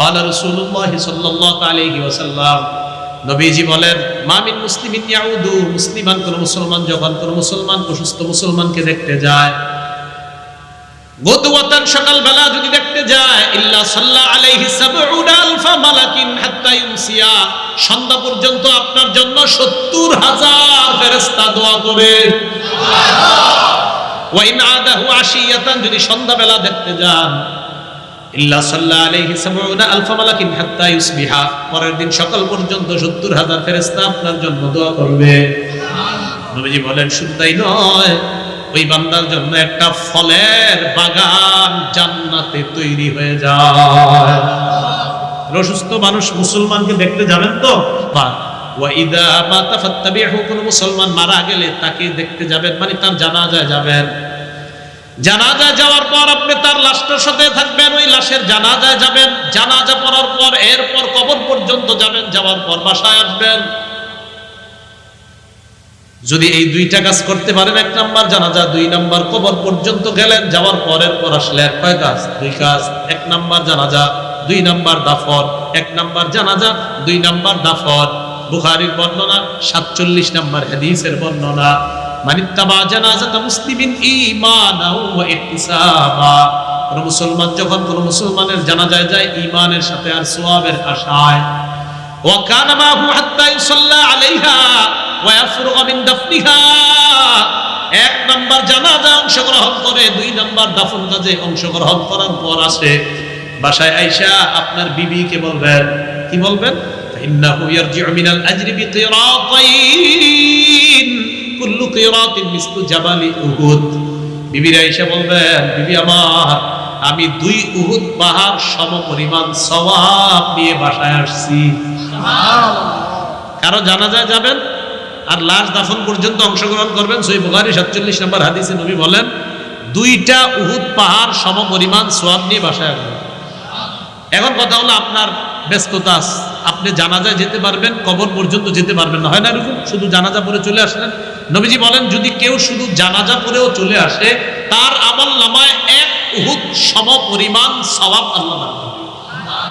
قال رسول الله صلى الله عليه وسلم নবীজি বলেন মামিন মুসলিমিন ইয়াউদু মুসলিমান কোন মুসলমান যখন কোন মুসলমান অসুস্থ মুসলমানকে দেখতে যায় গদওয়াতান সকালবেলা যদি দেখতে যায় ইল্লা সাল্লা আলাইহি সাবউনা আলফা মালাকিন হাত্তা ইউমসিয়া সন্ধ্যা পর্যন্ত আপনার জন্য সত্তর হাজার ফেরেশতা দোয়া করে ওয়া ইন আদাহু আশিয়াতান যদি সন্ধ্যাবেলা দেখতে যান পরের দিন সকাল পর্যন্ত সত্তর হাজার ফেরেশতা আপনার দোয়া করবে। নবীজি বলেন তাই নয়, ওই বান্দার জন্য একটা ফলের বাগান জান্নাতে তৈরি হয়ে যায়। অসুস্থ মানুষ মুসলমানকে দেখতে যাবেন তো? বা কোন মুসলমান মারা গেলে তাকে দেখতে যাবেন মানে তার জানাজায় যাবেন। জানাজায় যাওয়ার পর আপনি তার লাশটার সাথে থাকবেন, ওই লাশের জানাজায় যাবেন। জানাজা পড়ার পর, এরপর কবর পর্যন্ত যাবেন, যাওয়ার পর বাসায় আসবেন। যদি এই দুইটা কাজ করতে পারেন, এক নাম্বার জানাজা, দুই নাম্বার কবর পর্যন্ত গেলেন, যাওয়ার পরের পর আসলে এক কয় কাজ? দুই কাজ। এক নাম্বার জানাজা, দুই নাম্বার দাফন। এক নাম্বার জানাজা, দুই নাম্বার দাফন। বুখারীর বর্ণনা, সাতচল্লিশ নাম্বার হাদিসের বর্ণনা। মানিত্তাবা জানাজাতা মুসলিমিন ঈমানাও ওয়া যায়, ঈমানের সাথে আর সওয়াবের আশায়। ওয়া কানা মাহু আলাইহা ওয়া ইয়াফরুগু দাফনিহা। এক নাম্বার জানাজা অংশগ্রহণ করে, দুই নাম্বার দাফন কাজে অংশগ্রহণ করার পর আসে। বাসায় আইসা আপনার বিবি কে বলবেন, কি বলবেন? ইন্নাহু ইয়ারজিউ মিনাল আজরি বিকিরাতাইন কুল্লু কিরাতিন মিসলু জাবালি উহুদ। বিবির আইসা বলবেন, বিবি আমার, আমি দুই উহুদ পাহাড় সম পরিমাণ সওয়াব নিয়ে বাসায় আসছি। কারও জানাজায় যাবেন আর লাশ দাফন পর্যন্ত অংশগ্রহণ করবেন? সই বুখারি সাতচল্লিশ নম্বর হাদিসে নবী বলেন, দুইটা উহুদ পাহাড় সম পরিমাণ সোয়াব নিয়ে বাসায় আসবেন। এখন কথা হলো আপনার ব্যস্ততা। আপনি জানাজায় যেতে পারবেন, কবর পর্যন্ত যেতে পারবেন না। হয় না এরকম? শুধু জানাজা পরে চলে আসলেন নবীজি বলেন, যদি কেউ শুধু জানাজা পরেও চলে আসে, তার আমল নামায় এক উহুদ সম পরিমাণ সবাব আল্লাহ।